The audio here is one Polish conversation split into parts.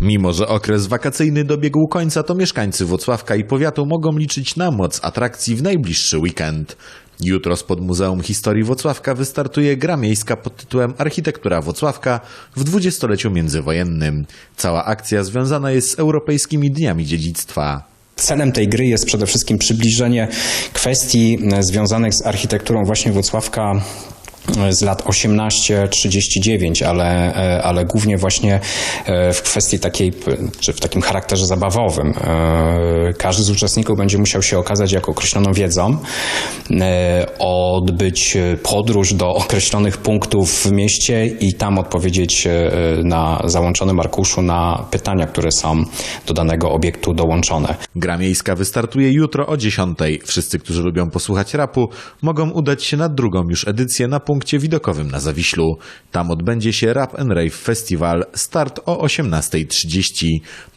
Mimo, że okres wakacyjny dobiegł końca, to mieszkańcy Włocławka i powiatu mogą liczyć na moc atrakcji w najbliższy weekend. Jutro spod Muzeum Historii Włocławka wystartuje gra miejska pod tytułem Architektura Włocławka w dwudziestoleciu międzywojennym. Cała akcja związana jest z Europejskimi Dniami Dziedzictwa. Celem tej gry jest przede wszystkim przybliżenie kwestii e, związanych z architekturą właśnie Włocławka z lat 18-39, ale, e, ale głównie właśnie e, w kwestii takiej, czy w takim charakterze zabawowym. E, Każdy z uczestników będzie musiał się okazać jak określoną wiedzą, odbyć podróż do określonych punktów w mieście i tam odpowiedzieć na załączonym arkuszu na pytania, które są do danego obiektu dołączone. Gra miejska wystartuje jutro o 10. Wszyscy, którzy lubią posłuchać rapu, mogą udać się na drugą już edycję na punkcie widokowym na Zawiślu. Tam odbędzie się Rap and Rave Festival, start o 18.30.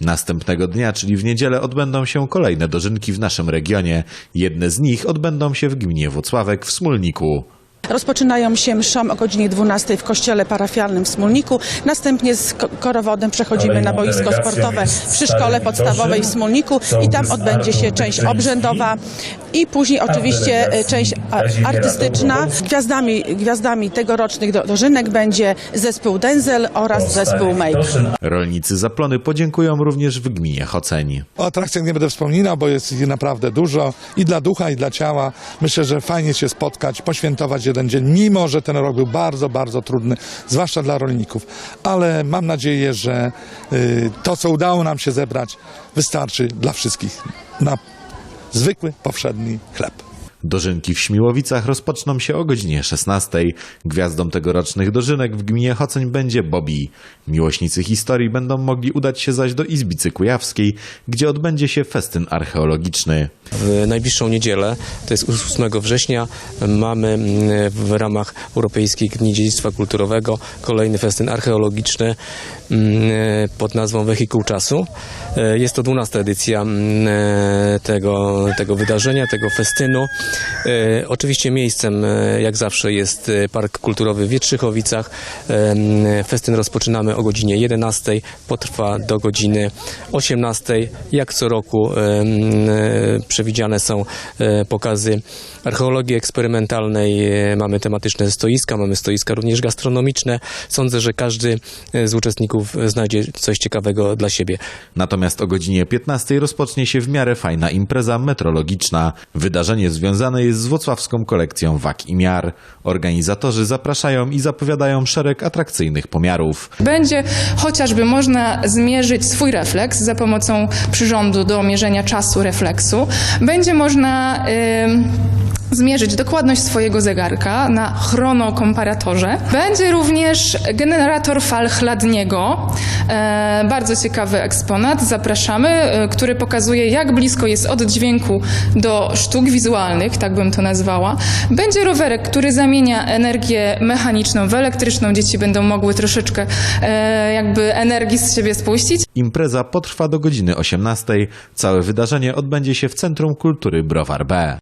Następnego dnia, czyli w niedzielę, odbędą się kolejne dożynki w naszym regionie. Jedne z nich odbędą się w gminie Włocławek w Smólniku. Rozpoczynają się mszą o godzinie 12 w kościele parafialnym w. Następnie z ko- korowodem przechodzimy na boisko sportowe przy szkole podstawowej w i tam odbędzie się część obrzędowa i później oczywiście e, część artystyczna. Gwiazdami, gwiazdami tegorocznych do, dożynek będzie zespół Denzel oraz zespół Make. Rolnicy Zaplony podziękują również w gminie Choceń. O atrakcjach nie będę wspominał, bo jest ich naprawdę dużo i dla ducha, i dla ciała. Myślę, że fajnie się spotkać, poświętować jeden dzień, mimo że ten rok był bardzo, bardzo trudny, zwłaszcza dla rolników. Ale mam nadzieję, że y, to, co udało nam się zebrać, wystarczy dla wszystkich na zwykły, powszedni chleb. Dożynki w Śmiłowicach rozpoczną się o godzinie 16. Gwiazdą tegorocznych dożynek w gminie Choceń będzie Bobby. Miłośnicy historii będą mogli udać się zaś do Izbicy Kujawskiej, gdzie odbędzie się festyn archeologiczny. W najbliższą niedzielę, to jest 8 września, mamy mm, w ramach Europejskich Dni Dziedzictwa Kulturowego kolejny festyn archeologiczny mm, pod nazwą Wehikuł Czasu. E, Jest to 12 edycja mm, e, tego, tego wydarzenia, tego festynu. E, Oczywiście miejscem, e, jak zawsze, jest e, Park Kulturowy w Wietrzychowicach. Festyn rozpoczynamy o godzinie 11, potrwa do godziny 18. Jak co roku przewidziane są pokazy archeologii eksperymentalnej, mamy tematyczne stoiska, mamy stoiska również gastronomiczne. Sądzę, że każdy z uczestników znajdzie coś ciekawego dla siebie. Natomiast o godzinie 15 rozpocznie się w miarę fajna impreza metrologiczna. Wydarzenie związane jest z włocławską kolekcją wag i miar. Organizatorzy zapraszają i zapowiadają szereg atrakcyjnych pomiarów. Będzie chociażby można zmierzyć swój refleks za pomocą przyrządu do mierzenia czasu refleksu. Będzie można ym, zmierzyć dokładność swojego zegarka na chronokomparatorze. Będzie również generator fal chladniego. E, bardzo ciekawy eksponat. Zapraszamy, e, który pokazuje, jak blisko jest od dźwięku do sztuk wizualnych, tak bym to nazwała. Będzie rowerek, który zamienia energię mechaniczną w elektryczną. Dzieci będą mogły troszeczkę e, jakby energii z siebie spuścić. Impreza potrwa do godziny 18. Całe wydarzenie odbędzie się w Centrum Kultury Browar B.